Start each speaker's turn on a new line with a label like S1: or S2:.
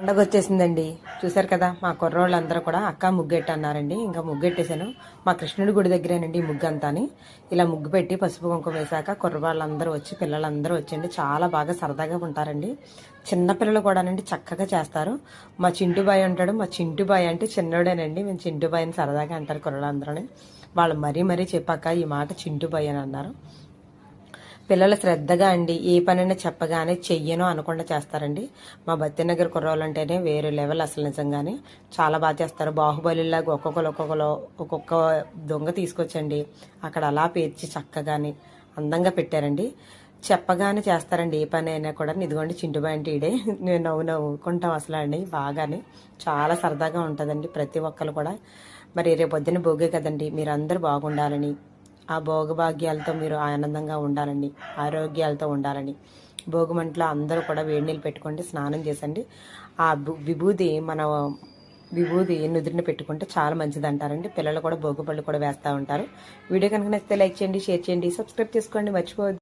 S1: పండగ వచ్చేసిందండి. చూసారు కదా మా కుర్రోళ్ళందరూ కూడా అక్క ముగ్గెట్టు అన్నారండి ఇంకా ముగ్గెట్టేశాను. మా కృష్ణుడి గుడి దగ్గరేనండి ఈ ముగ్గు అంతాని ఇలా ముగ్గు పెట్టి పసుపు కుంకుమ వేశాక కుర్రవాళ్ళందరూ వచ్చి పిల్లలందరూ వచ్చండి చాలా బాగా సరదాగా ఉంటారండి. చిన్నపిల్లలు కూడానండి చక్కగా చేస్తారు. మా చింటు బాయ్ అంటాడు మా చింటు బాయ్ అంటే చిన్నోడేనండి. మేము చింటు బాయ్ అని సరదాగా అంటారు కుర్రలందరూ వాళ్ళు మరీ మరీ చెప్పాక ఈ మాట చింటు బాయ్ అని అన్నారు. పిల్లలు శ్రద్ధగా అండి ఏ పనైనా చెప్పగానే చెయ్యను అనకుండా చేస్తారండి. మా బత్తినగర్ కుర్రోళ్ళు అంటేనే వేరే లెవెల్ అసలు నిజంగానే. చాలా బాగా చేస్తారు. బాహుబలిలాగా ఒక్కొక్కరు ఒక్కొక్కరు ఒక్కొక్క దొంగ తీసుకొచ్చండి. అక్కడ అలా పేర్చి చక్కగాని అందంగా పెట్టారండి. చెప్పగానే చేస్తారండి ఏ పని అయినా కూడా. ఇదిగోండి చింటుబాయి అంటే ఇడే నేను నవ్వు నవ్వుకుంటాం అసలు అండి బాగానే. చాలా సరదాగా ఉంటుందండి ప్రతి ఒక్కరు కూడా. మరి రేపు పొద్దున్న భోగే కదండి. మీరందరూ బాగుండాలని. ఆ భోగభాగ్యాలతో మీరు ఆనందంగా ఉండాలని ఆరోగ్యాలతో ఉండాలని భోగిమంటలో అందరూ కూడా వేడి నీళ్ళు పెట్టుకోండి స్నానం చేసండి. ఆ బు- విభూది మన విభూది నుదిరిన పెట్టుకుంటే చాలా మంచిది అంటారండి పిల్లలు కూడా భోగి పళ్ళు కూడా వేస్తూ ఉంటారు. వీడియో కనుక నచ్చితే లైక్ చేయండి షేర్ చేయండి సబ్స్క్రైబ్ చేసుకోండి మర్చిపోవద్దు.